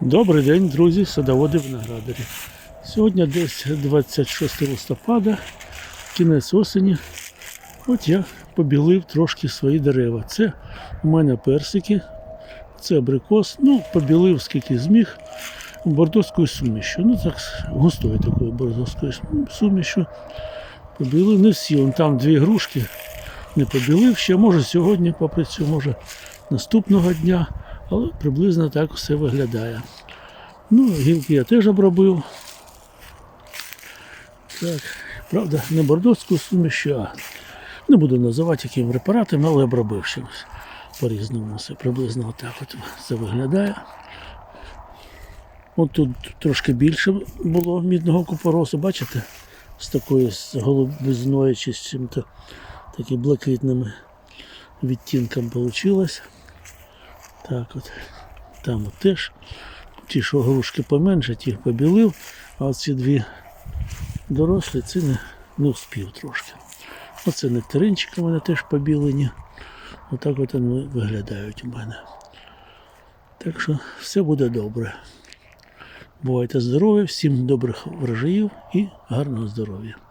Добрий день, друзі, садоводи виноградарі. Сьогодні десь 26 листопада, кінець осені. От я побілив трошки свої дерева. Це у мене персики, це абрикос. Ну, побілив скільки зміг бордоською сумішю. Ну так, густою такою бордоською сумішю. Побілив не всі. Вон там дві грушки не побілив. Ще може сьогодні попрацюю, може наступного дня. Але приблизно так все виглядає. Ну, гілки я теж обробив. Так, правда, не бордоську суміш, а не буду називати яким препаратом, але обробив чимось. По-різному все приблизно отак от це виглядає. От тут трошки більше було мідного купоросу, бачите? З такою з голубизною чи з чим-то таким блакитним відтінком вийшло. Так от. Там от теж ті, що грушки поменше, тих побілив, а оці дві дорослі, це не, не вспів трошки. Оце нектаринчики у мене теж побілені. Отак от вони виглядають у мене. Так що все буде добре. Бувайте здорові, всім добрих врожаїв і гарного здоров'я.